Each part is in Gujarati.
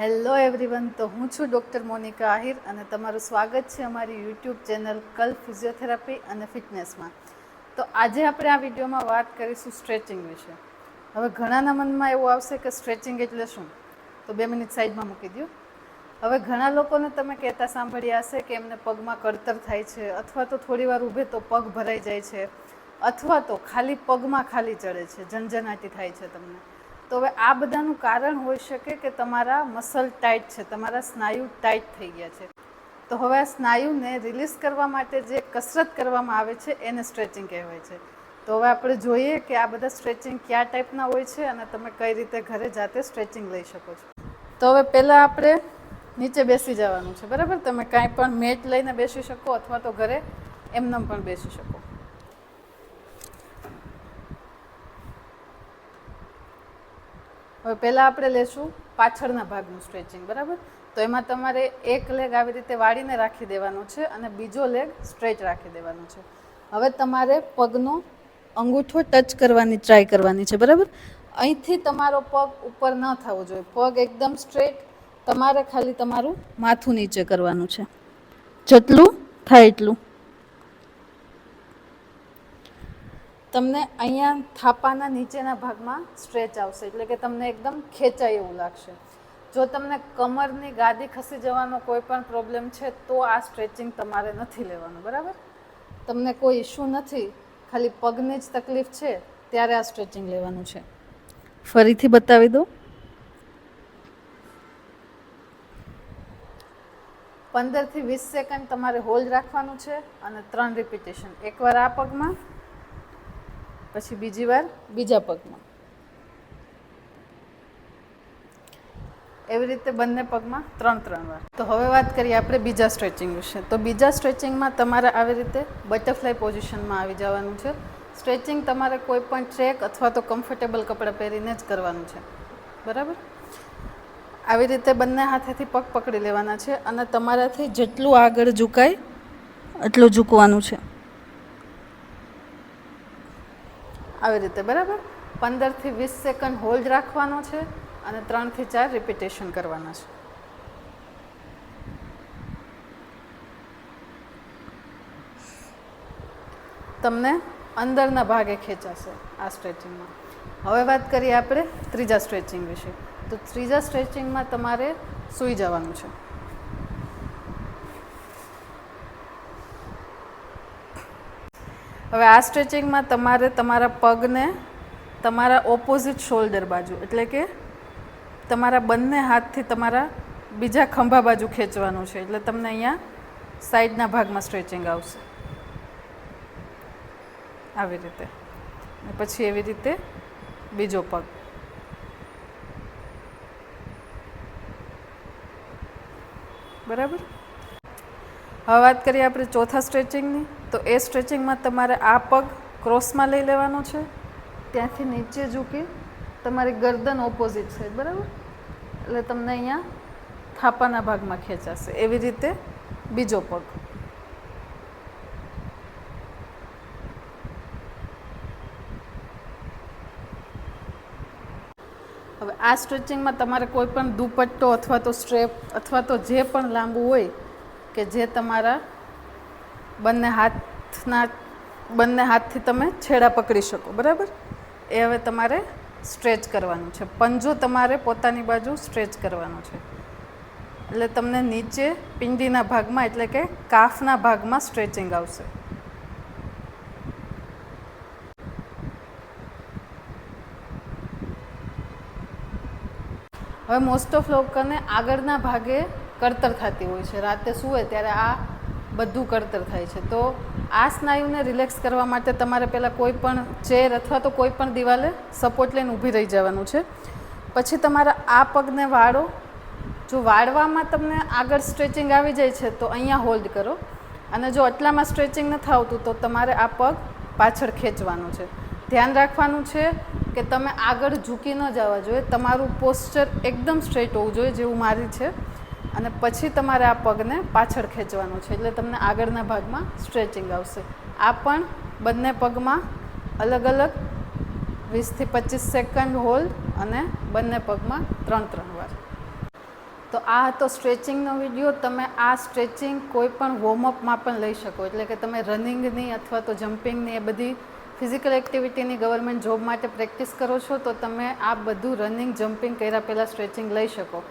હેલો એવરીવન તો હું છું ડૉક્ટર મોનિકા આહિર અને તમારું સ્વાગત છે અમારી યુટ્યુબ ચેનલ કલ ફિઝિયોથેરાપી અને ફિટનેસમાં. તો આજે આપણે આ વિડીયોમાં વાત કરીશું સ્ટ્રેચિંગ વિશે. હવે ઘણાના મનમાં એવું આવશે કે સ્ટ્રેચિંગ એટલે શું? તો બે મિનિટ સાઈડમાં મૂકી દો હવે ઘણા લોકોને તમે કહેતા સાંભળ્યા હશે કે એમને પગમાં કળતર થાય છે, અથવા તો થોડી વાર ઊભે તો પગ ભરાઈ જાય છે, અથવા તો ખાલી પગમાં ખાલી ચડે છે, ઝંઝનાટી થાય છે તમને. તો હવે આ બધાનું કારણ હોઈ શકે કે તમારા મસલ ટાઈટ છે, તમારા સ્નાયુ ટાઈટ થઈ ગયા છે. તો હવે આ સ્નાયુને રિલીઝ કરવા માટે જે કસરત કરવામાં આવે છે, એને સ્ટ્રેચિંગ કહેવાય છે. તો હવે આપણે જોઈએ કે આ બધા સ્ટ્રેચિંગ કયા ટાઈપના હોય છે અને તમે કઈ રીતે ઘરે જાતે સ્ટ્રેચિંગ લઈ શકો છો. તો હવે પહેલાં આપણે નીચે બેસી જવાનું છે, બરાબર? તમે કાંઈ પણ મેટ લઈને બેસી શકો અથવા તો ઘરે એમનેમ પણ બેસી શકો. હવે પહેલાં આપણે લેશું પાછળના ભાગનું સ્ટ્રેચિંગ બરાબર? તો એમાં તમારે એક લેગ આવી રીતે વાળીને રાખી દેવાનો છે અને બીજો લેગ સ્ટ્રેચ રાખી દેવાનો છે. હવે તમારે પગનો અંગૂઠો ટચ કરવાની ટ્રાય કરવાની છે, બરાબર? અહીંથી તમારો પગ ઉપર ન થવો જોઈએ. પગ એકદમ સ્ટ્રેટ તમારે ખાલી તમારું માથું નીચે કરવાનું છે. જેટલું થાય એટલું. તમને અહીંયા થાપાના નીચેના ભાગમાં સ્ટ્રેચ આવશે. એટલે કે તમને એકદમ ખેંચાય એવું લાગશે. જો તમને કમરની ગાદી ખસી જવાનો કોઈ પણ પ્રોબ્લેમ છે, તો આ સ્ટ્રેચિંગ તમારે નથી લેવાનું, બરાબર? તમને કોઈ ઇશ્યુ નથી, ખાલી પગની જ તકલીફ છે, ત્યારે આ સ્ટ્રેચિંગ લેવાનું છે. ફરીથી બતાવી દો પંદરથી વીસ સેકન્ડ તમારે હોલ્ડ રાખવાનું છે અને ત્રણ રિપીટેશન એકવાર આ પગમાં પછી બીજી વાર બીજા પગમાં. એવી રીતે બંને પગમાં ત્રણ ત્રણ વાર. તો હવે વાત કરીએ આપણે બીજા સ્ટ્રેચિંગ વિશે. તો બીજા સ્ટ્રેચિંગમાં તમારે આવી રીતે બટરફ્લાય પોઝિશનમાં આવી જવાનું છે. સ્ટ્રેચિંગ તમારે કોઈ પણ ટ્રેક અથવા તો કમ્ફર્ટેબલ કપડાં પહેરીને જ કરવાનું છે. બરાબર? આવી રીતે બંને હાથેથી પગ પકડી લેવાના છે અને તમારાથી જેટલું આગળ ઝુકાય, એટલું ઝૂકવાનું છે. આવી રીતે, બરાબર? પંદરથી વીસ સેકન્ડ હોલ્ડ રાખવાનો છે અને ત્રણથી ચાર રિપીટેશન કરવાના છે. તમને અંદરના ભાગે ખેંચાશે આ સ્ટ્રેચિંગમાં હવે વાત કરીએ આપણે ત્રીજા સ્ટ્રેચિંગ વિશે. તો ત્રીજા સ્ટ્રેચિંગમાં તમારે સૂઈ જવાનું છે. હવે આ સ્ટ્રેચિંગમાં તમારે તમારા પગને તમારા ઓપોઝિટ શોલ્ડર બાજુ, એટલે કે તમારા બંને હાથથી તમારા બીજા ખંભા બાજુ ખેંચવાનું છે, એટલે તમને અહીંયા સાઈડના ભાગમાં સ્ટ્રેચિંગ આવશે. આવી રીતે. પછી એવી રીતે બીજો પગ. બરાબર? હવે વાત કરીએ આપણે ચોથા સ્ટ્રેચિંગની. તો એ સ્ટ્રેચિંગમાં તમારે આ પગ ક્રોસમાં લઈ લેવાનો છે? ત્યાંથી નીચે ઝૂકી તમારી ગરદન ઓપોઝિટ છે બરાબર? એટલે તમને અહીંયા થાપાના ભાગમાં ખેંચાશે. એવી રીતે બીજો પગ. હવે આ સ્ટ્રેચિંગમાં તમારે કોઈ પણ દુપટ્ટો અથવા તો સ્ટ્રેપ અથવા તો જે પણ લાંબુ હોય કે જે તમારા બંને હાથના, બંને હાથથી તમે છેડા પકડી શકો, બરાબર? એ હવે તમારે સ્ટ્રેચ કરવાનું છે. પંજો તમારે પોતાની બાજુ સ્ટ્રેચ કરવાનો છે. એટલે તમને નીચે પિંડીના ભાગમાં, એટલે કે કાફના ભાગમાં સ્ટ્રેચિંગ આવશે. હવે મોસ્ટ ઓફ લોકોને આગળના ભાગે કરતર થતી હોય છે. રાતે સૂવે ત્યારે આ બધું કળતર થાય છે. તો આ સ્નાયુને રિલેક્સ કરવા માટે તમારે પહેલાં કોઈ પણ ચેર અથવા તો કોઈ પણ દિવાલે સપોર્ટ લઈને ઊભી રહી જવાનું છે. પછી તમારા આ પગને વાળો, જો વાળવામાં તમને આગળ સ્ટ્રેચિંગ આવી જાય છે, તો અહીંયા હોલ્ડ કરો. અને જો આટલામાં સ્ટ્રેચિંગ નથી આવતું તો તમારે આ પગ પાછળ ખેંચવાનું છે. ધ્યાન રાખવાનું છે કે તમે આગળ ઝૂકી ન જવા જોઈએ. તમારું પોસ્ચર એકદમ સ્ટ્રેટ હોવું જોઈએ, જેવું મારી છે. અને પછી તમારે આ પગને પાછળ ખેંચવાનું છે. એટલે તમને આગળના ભાગમાં સ્ટ્રેચિંગ આવશે. આ પણ બંને પગમાં અલગ અલગ વીસથી પચીસ સેકન્ડ હોલ્ડ અને બંને પગમાં ત્રણ ત્રણ વાર. તો આ હતો સ્ટ્રેચિંગનો વીડિયો તમે આ સ્ટ્રેચિંગ કોઈ પણ વોર્મઅપમાં પણ લઈ શકો. એટલે કે તમે રનિંગની અથવા તો જમ્પિંગની એ બધી ફિઝિકલ એક્ટિવિટીની ગવર્મેન્ટ જોબ માટે પ્રેક્ટિસ કરો છો, તો તમે આ બધું રનિંગ જમ્પિંગ કર્યા પહેલાં સ્ટ્રેચિંગ લઈ શકો.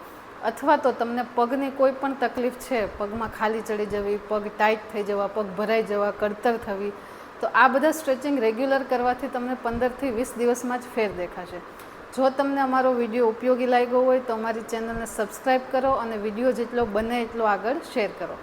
અથવા તો તમને પગની કોઈ પણ તકલીફ છે, પગમાં ખાલી ચડી જવી, પગ ટાઈટ થઈ જવા, પગ ભરાઈ જવા, કડતર થવી, તો આ બધા સ્ટ્રેચિંગ રેગ્યુલર કરવાથી તમને પંદરથી વીસ દિવસમાં જ ફેર દેખાશે. જો તમને અમારો વીડિયો ઉપયોગી લાગ્યો હોય તો અમારી ચેનલને સબસ્ક્રાઈબ કરો અને વીડિયો જેટલો બને એટલો આગળ શેર કરો.